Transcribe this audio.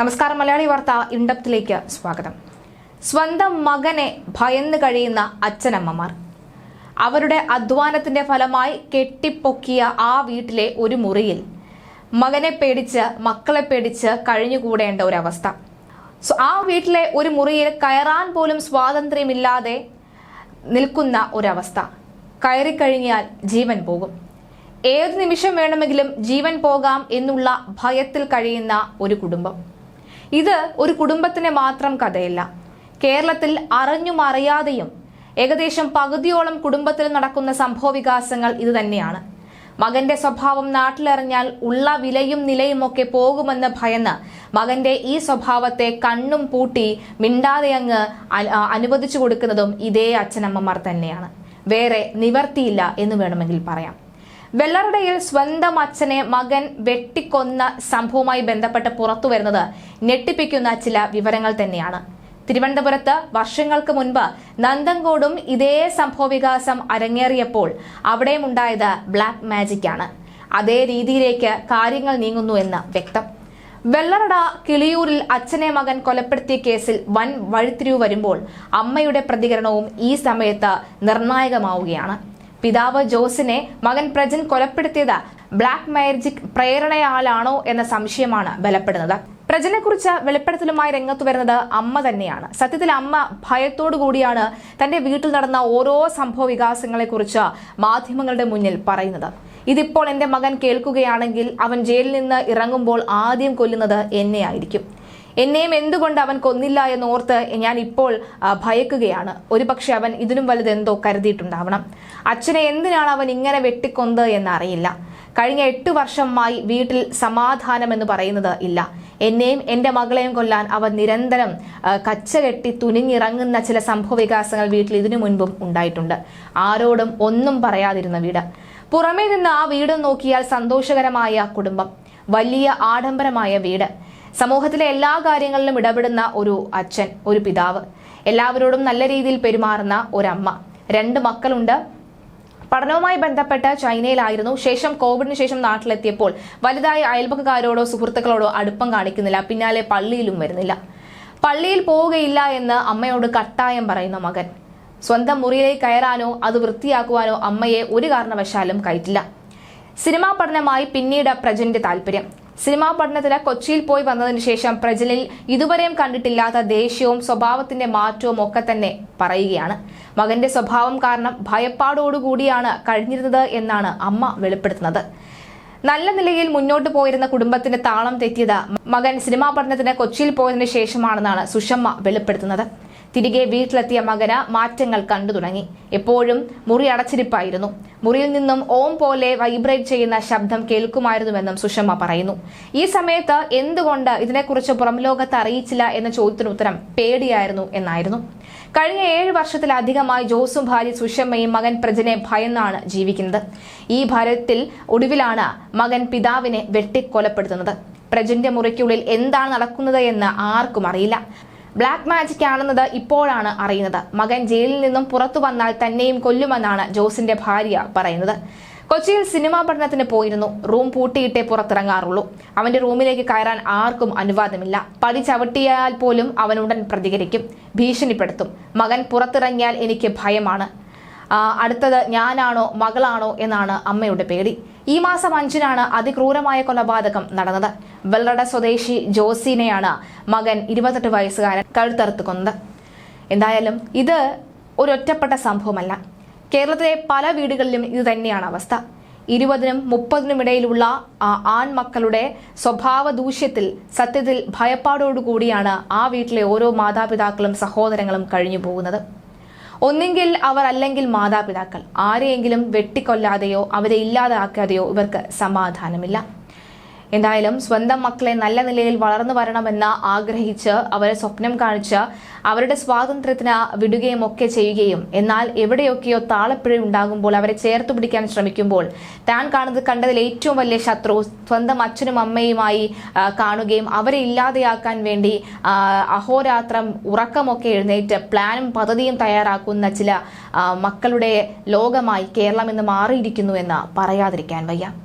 നമസ്കാരം മലയാളി വാർത്ത ഇൻഡപ്തിലേക്ക് സ്വാഗതം. സ്വന്തം മകനെ ഭയന്ന് കഴിയുന്ന അച്ഛനമ്മമാർ. അവരുടെ അധ്വാനത്തിന്റെ ഫലമായി കെട്ടിപ്പൊക്കിയ ആ വീട്ടിലെ ഒരു മുറിയിൽ മകനെ പേടിച്ച് മക്കളെ പേടിച്ച് കഴിഞ്ഞുകൂടേണ്ട ഒരവസ്ഥ. ആ വീട്ടിലെ ഒരു മുറിയിൽ കയറാൻ പോലും സ്വാതന്ത്ര്യമില്ലാതെ നിൽക്കുന്ന ഒരവസ്ഥ. കയറിക്കഴിഞ്ഞാൽ ജീവൻ പോകും. ഏത് നിമിഷം വേണമെങ്കിലും ജീവൻ പോകാം എന്നുള്ള ഭയത്തിൽ കഴിയുന്ന ഒരു കുടുംബം. ഇത് ഒരു കുടുംബത്തിന് മാത്രം കഥയല്ല. കേരളത്തിൽ അറിഞ്ഞും അറിയാതെയും ഏകദേശം പകുതിയോളം കുടുംബത്തിൽ നടക്കുന്ന സംഭവവികാസങ്ങൾ ഇത് തന്നെയാണ്. മകന്റെ സ്വഭാവം നാട്ടിലറിഞ്ഞാൽ ഉള്ള വിലയും നിലയും ഒക്കെ പോകുമെന്ന് ഭയന്ന് മകന്റെ ഈ സ്വഭാവത്തെ കണ്ണും പൂട്ടി മിണ്ടാതെ അങ്ങ് അനുവദിച്ചു കൊടുക്കുന്നതും ഇതേ അച്ഛനമ്മമാർ തന്നെയാണ്. വേറെ നിവർത്തിയില്ല എന്ന് വേണമെങ്കിൽ പറയാം. വെള്ളറുടയിൽ സ്വന്തം അച്ഛനെ മകൻ വെട്ടിക്കൊന്ന സംഭവവുമായി ബന്ധപ്പെട്ട് പുറത്തുവരുന്നത് ഞെട്ടിപ്പിക്കുന്ന ചില വിവരങ്ങൾ തന്നെയാണ്. തിരുവനന്തപുരത്ത് വർഷങ്ങൾക്ക് മുൻപ് നന്ദങ്കോടും ഇതേ സംഭവവികാസം അരങ്ങേറിയപ്പോൾ അവിടെയും ഉണ്ടായത് ബ്ലാക്ക് മാജിക് ആണ്. അതേ രീതിയിലേക്ക് കാര്യങ്ങൾ നീങ്ങുന്നു എന്ന് വ്യക്തം. വെള്ളറട കിളിയൂരിൽ അച്ഛനെ മകൻ കൊലപ്പെടുത്തിയ കേസിൽ വൻ വഴിത്തിരിവ് വരുമ്പോൾ അമ്മയുടെ പ്രതികരണവും ഈ സമയത്ത് നിർണായകമാവുകയാണ്. പിതാവ് ജോസിനെ മകൻ പ്രജൻ കൊലപ്പെടുത്തിയത് ബ്ലാക്ക് മാജിക് പ്രേരണയാലാണോ എന്ന സംശയമാണ് ബലപ്പെടുന്നത്. പ്രജനെ കുറിച്ച് വെളിപ്പെടുത്തലുമായി രംഗത്തു വരുന്നത് അമ്മ തന്നെയാണ്. സത്യത്തിൽ അമ്മ ഭയത്തോടു കൂടിയാണ് തന്റെ വീട്ടിൽ നടന്ന ഓരോ സംഭവ വികാസങ്ങളെ കുറിച്ച് മാധ്യമങ്ങളുടെ മുന്നിൽ പറയുന്നത്. ഇതിപ്പോൾ എന്റെ മകൻ കേൾക്കുകയാണെങ്കിൽ അവൻ ജയിലിൽ നിന്ന് ഇറങ്ങുമ്പോൾ ആദ്യം കൊല്ലുന്നത് എന്നെയായിരിക്കും. എന്നെയും എന്തുകൊണ്ട് അവൻ കൊന്നില്ല എന്ന് ഓർത്ത് ഞാൻ ഇപ്പോൾ ഭയക്കുകയാണ്. ഒരുപക്ഷെ അവൻ ഇതിനും വലുതെന്തോ കരുതിയിട്ടുണ്ടാവണം. അച്ഛനെ എന്തിനാണ് അവൻ ഇങ്ങനെ വെട്ടിക്കൊന്നത് എന്നറിയില്ല. കഴിഞ്ഞ എട്ട് വർഷമായി വീട്ടിൽ സമാധാനം എന്ന് പറയുന്നത് ഇല്ല. എന്നെയും എന്റെ മകളെയും കൊല്ലാൻ അവൻ നിരന്തരം കച്ച കച്ചകെട്ടി തുനിഞ്ഞിറങ്ങുന്ന ചില സംഭവവികാസങ്ങൾ വീട്ടിൽ ഇതിനു മുൻപും ഉണ്ടായിട്ടുണ്ട്. ആരോടും ഒന്നും പറയാതിരുന്ന വീട്. പുറമേ നിന്ന് ആ വീട് നോക്കിയാൽ സന്തോഷകരമായ കുടുംബം. വലിയ ആഡംബരമായ വീട്. സമൂഹത്തിലെ എല്ലാ കാര്യങ്ങളിലും ഇടപെടുന്ന ഒരു അച്ഛൻ ഒരു പിതാവ്. എല്ലാവരോടും നല്ല രീതിയിൽ പെരുമാറുന്ന ഒരമ്മ. രണ്ട് മക്കളുണ്ട്. പഠനവുമായി ബന്ധപ്പെട്ട് ചൈനയിലായിരുന്നു. ശേഷം കോവിഡിന് ശേഷം നാട്ടിലെത്തിയപ്പോൾ വലുതായി അയൽപക്കക്കാരോടോ സുഹൃത്തുക്കളോടോ അടുപ്പം കാണിക്കുന്നില്ല. പിന്നാലെ പള്ളിയിലും വരുന്നില്ല. പള്ളിയിൽ പോവുകയില്ല എന്ന് അമ്മയോട് കട്ടായം പറയുന്ന മകൻ. സ്വന്തം മുറിയിലേക്ക് കയറാനോ അത് വൃത്തിയാക്കുവാനോ അമ്മയെ ഒരു കാരണവശാലും കയറ്റില്ല. സിനിമാ പഠനമായി പിന്നീട് പ്രജന്റെ താല്പര്യം. സിനിമാ പഠനത്തിന് കൊച്ചിയിൽ പോയി വന്നതിന് ശേഷം പ്രജലിൽ ഇതുവരെയും കണ്ടിട്ടില്ലാത്ത ദേഷ്യവും സ്വഭാവത്തിന്റെ മാറ്റവും ഒക്കെ തന്നെ പറയുകയാണ്. മകന്റെ സ്വഭാവം കാരണം ഭയപ്പാടോടുകൂടിയാണ് കഴിഞ്ഞിരുന്നത് എന്നാണ് അമ്മ വെളിപ്പെടുത്തുന്നത്. നല്ല നിലയിൽ മുന്നോട്ട് പോയിരുന്ന കുടുംബത്തിന്റെ താളം തെറ്റിയത് മകൻ സിനിമാ പഠനത്തിന് കൊച്ചിയിൽ പോയതിനു ശേഷമാണെന്നാണ് സുഷമ്മ വെളിപ്പെടുത്തുന്നത്. തിരികെ വീട്ടിലെത്തിയ മകന് മാറ്റങ്ങൾ കണ്ടു തുടങ്ങി. എപ്പോഴും മുറി അടച്ചിരിപ്പായിരുന്നു. മുറിയിൽ നിന്നും ഓം പോലെ വൈബ്രേറ്റ് ചെയ്യുന്ന ശബ്ദം കേൾക്കുമായിരുന്നുവെന്നും സുഷമ്മ പറയുന്നു. ഈ സമയത്ത് എന്തുകൊണ്ട് ഇതിനെക്കുറിച്ച് പുറം ലോകത്ത് അറിയിച്ചില്ല എന്ന ചോദ്യത്തിന് ഉത്തരം പേടിയായിരുന്നു എന്നായിരുന്നു. കഴിഞ്ഞ ഏഴ് വർഷത്തിലധികമായി ജോസും ഭാര്യ സുഷമ്മയും മകൻ പ്രജനെ ഭയന്നാണ് ജീവിക്കുന്നത്. ഈ ഭയത്തിൽ ഒടുവിലാണ് മകൻ പിതാവിനെ വെട്ടിക്കൊലപ്പെടുത്തുന്നത്. പ്രജന്റെ മുറിക്കുള്ളിൽ എന്താണ് നടക്കുന്നത് എന്ന് ആർക്കും അറിയില്ല. ബ്ലാക്ക് മാജിക് ആണെന്നത് ഇപ്പോഴാണ് അറിയുന്നത്. മകൻ ജയിലിൽ നിന്നും പുറത്തു വന്നാൽ തന്നെയും കൊല്ലുമെന്നാണ് ജോസിന്റെ ഭാര്യ പറയുന്നത്. കൊച്ചിയിൽ സിനിമാ പഠനത്തിന് പോയിരുന്നു. റൂം പൂട്ടിയിട്ടേ പുറത്തിറങ്ങാറുള്ളൂ. അവന്റെ റൂമിലേക്ക് കയറാൻ ആർക്കും അനുവാദമില്ല. പടി ചവിട്ടിയാൽ പോലും അവൻ ഉടൻ പ്രതികരിക്കും. ഭീഷണിപ്പെടുത്തും. മകൻ പുറത്തിറങ്ങിയാൽ എനിക്ക് ഭയമാണ്. അടുത്തത് ഞാനാണോ മകളാണോ എന്നാണ് അമ്മയുടെ പേടി. ഈ മാസം അഞ്ചിനാണ് അതിക്രൂരമായ കൊലപാതകം നടന്നത്. വെള്ളട സ്വദേശി ജോസിനെയാണ് മകൻ ഇരുപത്തെട്ട് വയസ്സുകാരൻ കഴുത്തറുത്ത് കൊന്നത് എന്തായാലും ഇത് ഒരൊറ്റപ്പെട്ട സംഭവമല്ല. കേരളത്തിലെ പല വീടുകളിലും ഇത് തന്നെയാണ് അവസ്ഥ. ഇരുപതിനും മുപ്പതിനും ഇടയിലുള്ള ആ ആൺമക്കളുടെ സ്വഭാവ ദൂഷ്യത്തിൽ സത്യത്തിൽ ഭയപ്പാടോടുകൂടിയാണ് ആ വീട്ടിലെ ഓരോ മാതാപിതാക്കളും സഹോദരങ്ങളും കഴിഞ്ഞു പോകുന്നത് ഒന്നെങ്കിൽ അവർ അല്ലെങ്കിൽ മാതാപിതാക്കൾ. ആരെയെങ്കിലും വെട്ടിക്കൊല്ലാതെയോ അവരെ ഇല്ലാതാക്കാതെയോ ഇവർക്ക് സമാധാനമില്ല. എന്തായാലും സ്വന്തം മക്കളെ നല്ല നിലയിൽ വളർന്നു വരണമെന്ന് ആഗ്രഹിച്ച് അവരെ സ്വപ്നം കാണിച്ച് അവരുടെ സ്വാതന്ത്ര്യത്തിന് വിടുകയും ഒക്കെ ചെയ്യുകയും. എന്നാൽ എവിടെയൊക്കെയോ താളപ്പിഴ ഉണ്ടാകുമ്പോൾ അവരെ ചേർത്ത് പിടിക്കാൻ ശ്രമിക്കുമ്പോൾ താൻ കാണുന്നത് കണ്ടതിൽ ഏറ്റവും വലിയ ശത്രു സ്വന്തം അച്ഛനും അമ്മയുമായി കാണുകയും അവരെ ഇല്ലാതെയാക്കാൻ വേണ്ടി അഹോരാത്രം ഉറക്കമൊക്കെ എഴുന്നേറ്റ് പ്ലാനും പദ്ധതിയും തയ്യാറാക്കുന്ന ചില മക്കളുടെ ലോകമായി കേരളം ഇന്ന് മാറിയിരിക്കുന്നു എന്ന് പറയാതിരിക്കാൻ വയ്യ.